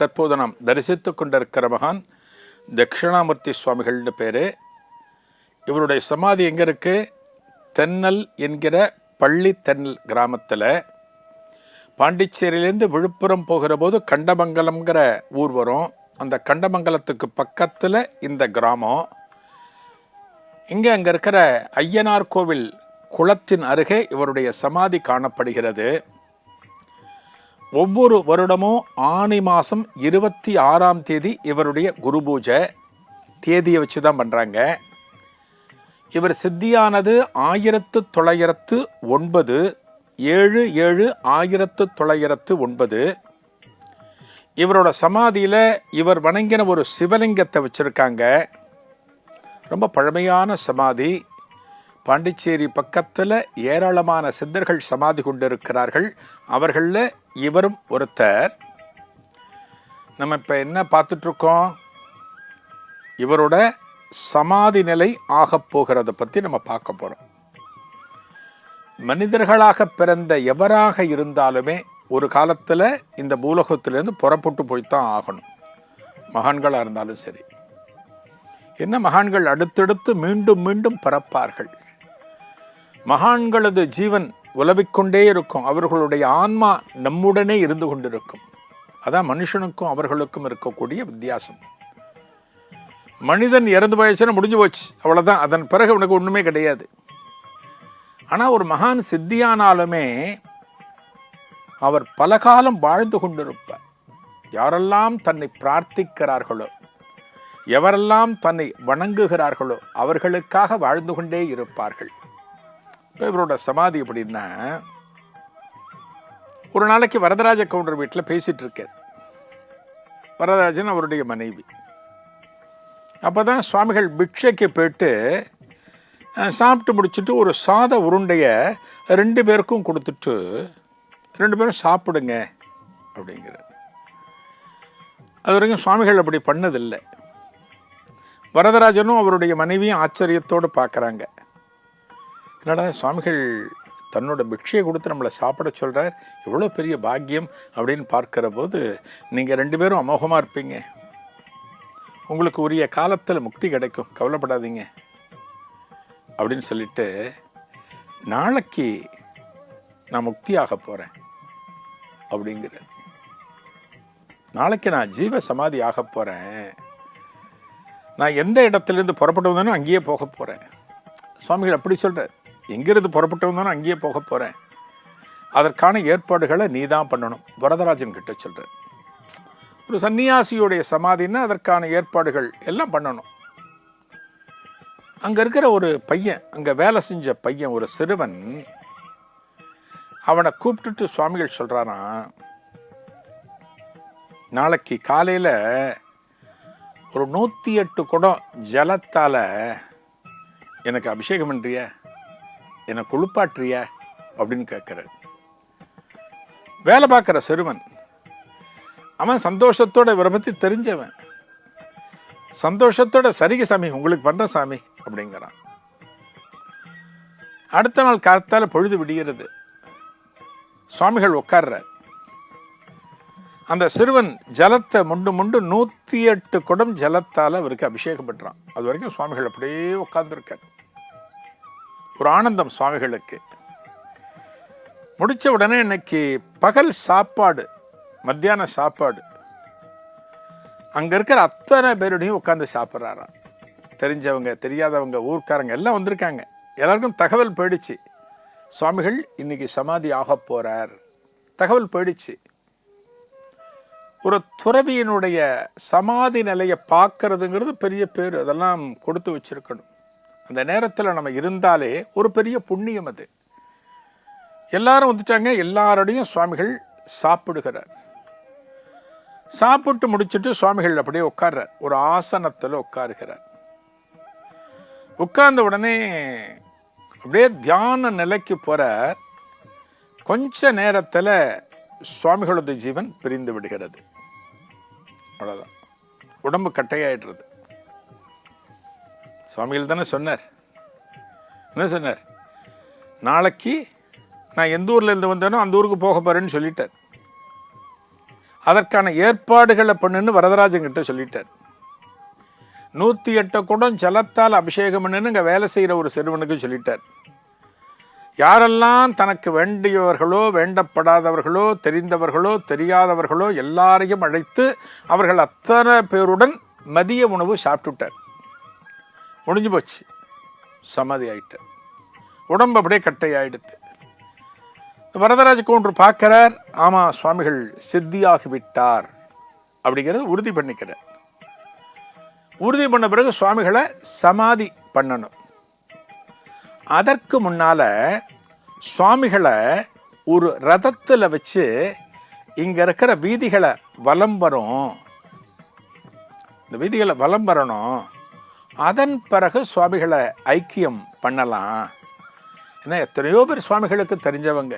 தற்போது நாம் தரிசித்து கொண்டிருக்கிற மகான் தட்சிணாமூர்த்தி சுவாமிகள்னு பேர். இவருடைய சமாதி எங்கே இருக்குது தென்னல் என்கிற பள்ளி தென்னல் கிராமத்தில். பாண்டிச்சேரியிலேருந்து விழுப்புரம் போகிற போது கண்டமங்கலம்ங்கிற ஊர் வரும். அந்த கண்டமங்கலத்துக்கு பக்கத்தில் இந்த கிராமம். இங்கே அங்கே இருக்கிற ஐயனார் கோவில் குளத்தின் அருகே இவருடைய சமாதி காணப்படுகிறது. ஒவ்வொரு வருடமும் ஆனி மாதம் இருபத்தி ஆறாம் தேதி இவருடைய குரு பூஜை. தேதியை வச்சு தான் பண்ணுறாங்க இவர் சித்தியானது ஆயிரத்து தொள்ளாயிரத்து ஒன்பது ஏழு ஏழு ஆயிரத்து தொள்ளாயிரத்து ஒன்பது. இவரோட சமாதியில் இவர் வணங்கின ஒரு சிவலிங்கத்தை வச்சுருக்காங்க. ரொம்ப பழமையான சமாதி. பாண்டிச்சேரி பக்கத்தில் ஏராளமான சித்தர்கள் சமாதி கொண்டிருக்கிறார்கள். அவர்களில் இவரும் ஒருத்தர். நம்ம இப்போ என்ன பார்த்துட்ருக்கோம்? இவரோட சமாதி நிலை ஆகப் போகிறத பற்றி நம்ம பார்க்க போகிறோம் மனிதர்களாக பிறந்த எவராக இருந்தாலுமே ஒரு காலத்தில் இந்த பூலோகத்திலேருந்து புறப்பட்டு போய்த்தான் ஆகணும். மகான்களாக இருந்தாலும் சரி. என்ன மகான்கள் அடுத்தடுத்து மீண்டும் மீண்டும் பிறப்பார்கள்? மகான்களது ஜீவன் உலவிக்கொண்டே இருக்கும். அவர்களுடைய ஆன்மா நம்முடனே இருந்து கொண்டிருக்கும். அதான் மனுஷனுக்கும் அவர்களுக்கும் இருக்கக்கூடிய வித்தியாசம். மனிதன் இறந்து போயிடுச்சுன்னா முடிஞ்சு போச்சு. அவ்வளோதான் அதன் பிறகு உனக்கு ஒன்றுமே கிடையாது. ஆனால் ஒரு மகான் சித்தியானாலுமே அவர் பல காலம் வாழ்ந்து கொண்டிருப்பார். யாரெல்லாம் தன்னை பிரார்த்திக்கிறார்களோ எவரெல்லாம் தன்னை வணங்குகிறார்களோ அவர்களுக்காக வாழ்ந்து கொண்டே இருப்பார்கள். இப்போ இவரோட சமாதி எப்படின்னா ஒரு நாளைக்கு வரதராஜ கவுண்டர் வீட்டில் பேசிகிட்டு இருக்கார் வரதராஜன் அவருடைய மனைவி. அப்போ தான் சுவாமிகள் பிக்ஷைக்கு போயிட்டு சாப்பிட்டு முடிச்சுட்டு ஒரு சாத உருண்டையை ரெண்டு பேருக்கும் கொடுத்துட்டு ரெண்டு பேரும் சாப்பிடுங்க அப்படிங்கிறது அது வரைக்கும் சுவாமிகள் அப்படி பண்ணதில்லை. வரதராஜனும் அவருடைய மனைவியும் ஆச்சரியத்தோடு பார்க்குறாங்க. என்னடா சுவாமிகள் தன்னோட பிக்ஷையை கொடுத்து நம்மளை சாப்பிட சொல்கிறார் எவ்வளோ பெரிய பாக்கியம் அப்படின்னு பார்க்கிற போது நீங்கள் ரெண்டு பேரும் அமோகமாக இருப்பீங்க. உங்களுக்கு உரிய காலத்தில் முக்தி கிடைக்கும். கவலைப்படாதீங்க. அப்படின்னு சொல்லிட்டு நாளைக்கு நான் முக்தியாக போகிறேன் அப்படிங்கிற நாளைக்கு நான் ஜீவ சமாதி ஆக போகிறேன் நான் எந்த இடத்துலேருந்து புறப்பட்டு வந்தேனோ அங்கேயே போக போகிறேன் சுவாமிகள் அப்படி சொல்கிறார் எங்கிருந்து புறப்பட்டு வந்தாலும் அங்கேயே போக போகிறேன் அதற்கான ஏற்பாடுகளை நீ தான் பண்ணணும். வரதராஜன் கிட்ட சொல்கிறேன் ஒரு சன்னியாசியுடைய சமாதின்னா அதற்கான ஏற்பாடுகள் எல்லாம் பண்ணணும். அங்கே இருக்கிற ஒரு பையன் அங்கே வேலை செஞ்ச பையன் ஒரு சிறுவன் அவனை கூப்பிட்டுட்டு சுவாமிகள் சொல்கிறானா நாளைக்கு காலையில் ஒரு நூற்றி எட்டு குடம் ஜலத்தால் எனக்கு அபிஷேகம் பண்ணுறிய என்னை குளிப்பாற்றிய அப்படின்னு கேட்குறாரு. வேலை பார்க்குற சிறுவன் அவன் சந்தோஷத்தோட இவரை பற்றி தெரிஞ்சவன். சந்தோஷத்தோட சரிங்க சாமி உங்களுக்கு பண்ணுற சாமி அப்படிங்கிறான். அடுத்த நாள் காத்தால பொழுது விடுகிறது. சுவாமிகள் உட்கார்றார். அந்த சிறுவன் ஜலத்தை முண்டு முண்டு நூற்றி எட்டு குடம் ஜலத்தால் அவருக்கு அபிஷேகம் பண்ணுறான் அது வரைக்கும் சுவாமிகள் அப்படியே உட்கார்ந்துருக்கார். ஒரு ஆனந்தம் சுவாமிகளுக்கு. முடிச்ச உடனே இன்னைக்கு பகல் சாப்பாடு மத்தியான சாப்பாடு. அங்கே இருக்கிற அத்தனை பேருடையும் உட்காந்து சாப்பிட்றாராம். தெரிஞ்சவங்க தெரியாதவங்க ஊர்க்காரங்க எல்லாம் வந்திருக்காங்க. எல்லாருக்கும் தகவல் போயிடுச்சு. சுவாமிகள் இன்னைக்கு சமாதி ஆக போகிறார் தகவல் போயிடுச்சு. ஒரு துறவியினுடைய சமாதி நிலையை பார்க்கறதுங்கிறது பெரிய பேர். அதெல்லாம் கொடுத்து வச்சிருக்கணும். அந்த நேரத்தில் நம்ம இருந்தாலே ஒரு பெரிய புண்ணியம் அது. எல்லாரும் வந்துட்டாங்க எல்லாரோடையும் சுவாமிகள் சாப்பிடுகிறார். சாப்பிட்டு முடிச்சுட்டு சுவாமிகள் அப்படியே உட்கார்றார். ஒரு ஆசனத்தில் உட்காருகிறார். உட்கார்ந்த உடனே அப்படியே தியான நிலைக்கு போகிறார் கொஞ்ச நேரத்தில் சுவாமிகளது ஜீவன் பிரிந்து விடுகிறது. அவ்வளோதான் உடம்பு கட்டையாயிடுறது. சுவாமிகள் தானே சொன்னார். என்ன சொன்னார்? நாளைக்கு நான் எந்த ஊர்லேருந்து வந்தேனோ அந்த ஊருக்கு போக போகிறேன்னு சொல்லிட்டார். அதற்கான ஏற்பாடுகளை பண்ணுன்னு வரதராஜன்கிட்ட சொல்லிட்டார். நூற்றி எட்டு குடம் ஜலத்தால் அபிஷேகம் பண்ணுன்னு இங்கே வேலை செய்கிற ஒரு சிறுவனுக்கு சொல்லிட்டார். யாரெல்லாம் தனக்கு வேண்டியவர்களோ வேண்டப்படாதவர்களோ தெரிந்தவர்களோ தெரியாதவர்களோ எல்லாரையும் அழைத்து அவர்கள் அத்தனை பேருடன் மதிய உணவு சாப்பிட்டுட்டார் முடிஞ்சு போச்சு. சமாதி ஆயிட்டேன் உடம்பு அப்படியே கட்டை வரதராஜ கவுண்டர் பார்க்கிறார் ஆமாம் சுவாமிகள் சித்தியாகி விட்டார் அப்படிங்கிறத உறுதி பண்ணிக்கிறார் உறுதி பண்ண பிறகு சுவாமிகளை சமாதி பண்ணணும். அதற்கு முன்னால சுவாமிகளை ஒரு ரதத்தில் வச்சு இங்கே இருக்கிற வீதிகளை வலம் வரும். இந்த வீதிகளை வலம் வரணும். அதன் பிறகு சுவாமிகளை ஐக்கியம் பண்ணலாம். ஏன்னா எத்தனையோ பேர் சுவாமிகளுக்கு தெரிஞ்சவங்க.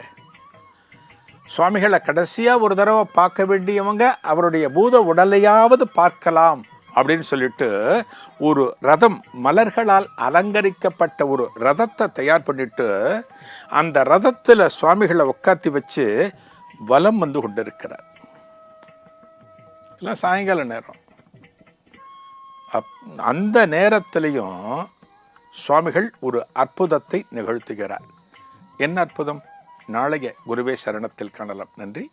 சுவாமிகளை கடைசியாக ஒரு தடவை பார்க்க வேண்டியவங்க அவருடைய பூத உடலையாவது பார்க்கலாம் அப்படின்னு சொல்லிட்டு ஒரு ரதம் மலர்களால் அலங்கரிக்கப்பட்ட ஒரு ரதத்தை தயார் பண்ணிட்டு அந்த ரதத்தில் சுவாமிகளை உட்காத்தி வச்சு வலம் வந்து கொண்டிருக்கிறார். இல்லை சாயங்கால நேரம். அப் அந்த நேரத்திலையும் சுவாமிகள் ஒரு அற்புதத்தை நிகழ்த்துகிறார். என்ன அற்புதம்? நாளைய குருவே சரணத்தில் காணலாம். நன்றி.